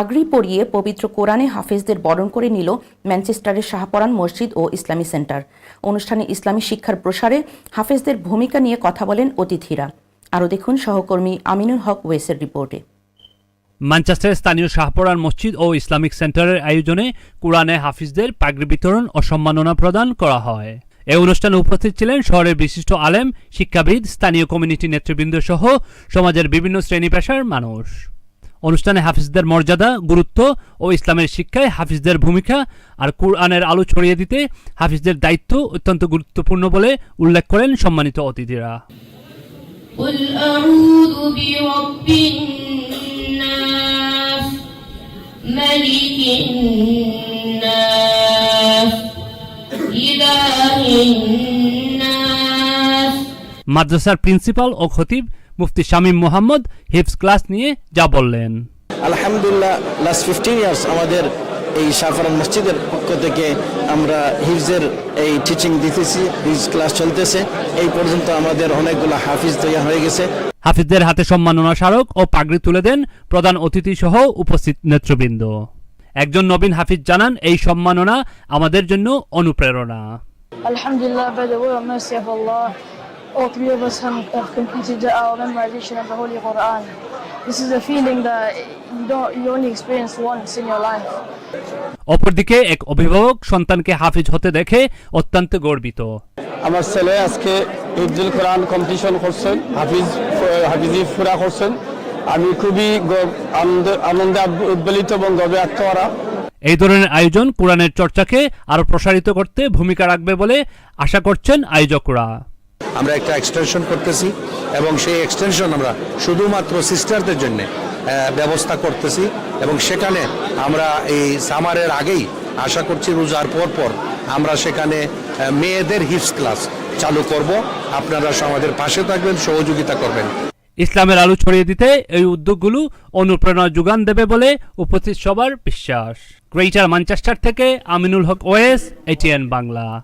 পাগড়ি পরিয়ে পবিত্র কোরআনে হাফেজদের বরণ করে নিল ম্যানচেস্টারের শাহপরান মসজিদ ও ইসলামী সেন্টার। অনুষ্ঠানে ইসলামী শিক্ষার প্রসারে হাফেজদের ভূমিকা নিয়ে কথা বলেন অতিথিরা। আরও দেখুন সহকর্মী আমিনুল হক ওয়েসের রিপোর্টে। ম্যানচেস্টারের স্থানীয় শাহপরান মসজিদ ও ইসলামিক সেন্টারের আয়োজনে কোরআনে হাফিজদের পাগড়ি বিতরণ ও সম্মাননা প্রদান করা হয়। এ অনুষ্ঠানে উপস্থিত ছিলেন শহরের বিশিষ্ট আলেম, শিক্ষাবিদ, স্থানীয় কমিউনিটি নেতৃবৃন্দ সহ সমাজের বিভিন্ন শ্রেণি পেশার মানুষ। অনুষ্ঠানে হাফিজদের মর্যাদা গুরুত্ব ও ইসলামের শিক্ষায় হাফিজদের ভূমিকা আর কোরআনের আলো ছড়িয়ে দিতে হাফিজদের দায়িত্ব অত্যন্ত গুরুত্বপূর্ণ বলে উল্লেখ করেন সম্মানিত অতিথিরা। মাদ্রাসার প্রিন্সিপাল ও খতিব মুফতি শামীম মোহাম্মদ হিফস ক্লাস নিয়ে যা বললেন। আলহামদুলিল্লাহ লাস্ট ফিফটিন ইয়ার্স আমাদের এই সাফারান মসজিদের পক্ষ থেকে আমরা হিফজের এই টিচিং দিতেছি হিফজ ক্লাস চলতেছে। এই পর্যন্ত আমাদের অনেকগুলো হাফিজ তৈরি হয়ে গেছে। হাফিজদের হাতে সম্মাননা স্মারক ও পাগড়ি তুলে দেন প্রধান অতিথি সহ উপস্থিত নেতৃবৃন্দ। একজন নবীন হাফিজ জানান এই সম্মাননা আমাদের জন্য অনুপ্রেরণা। Alhamdulillah, all three of us have, have completed our memorization of the Holy Quran. This is a feeling that you don't you only experience once in your life. অপরদিকে এক অভিভাবক সন্তানকে হাফিজ হতে দেখে অত্যন্ত গর্বিত আমার ছেলে আজকে হিফজুল কোরআন কম্পিটিশন করছেন হাফিজ হাফিজি ফুরা করছেন আমি খুবই গ- আনন্দ- আনন্দে আব- উদ্বেলিত এবং গর্বে আত্মহারা এই ধরনের আয়োজন কোরআনের চর্চাকে আরও প্রসারিত করতে ভূমিকা রাখবে বলে আশা করছেন আয়োজকরা আমরা একটা এক্সটেনশন করতেছি এবং সেই এক্সটেনশন আমরা শুধুমাত্র সিস্টারদের জন্য ব্যবস্থা করতেছি এবং সেখানে আমরা এই সামারের আগেই আশা করছি রোজার পর পর আমরা সেখানে মেয়েদের হিপস ক্লাস চালু করব। আপনারা আমাদের পাশে থাকবেন, সহযোগিতা করবেন। ইসলামের আলো ছড়িয়ে দিতে এই উদ্যোগগুলো অনুপ্রেরণা যোগান দেবে বলে উপস্থিত সবার বিশ্বাস। গ্রেটার ম্যানচেস্টার থেকে আমিনুল হক ওয়েস এটিএন বাংলা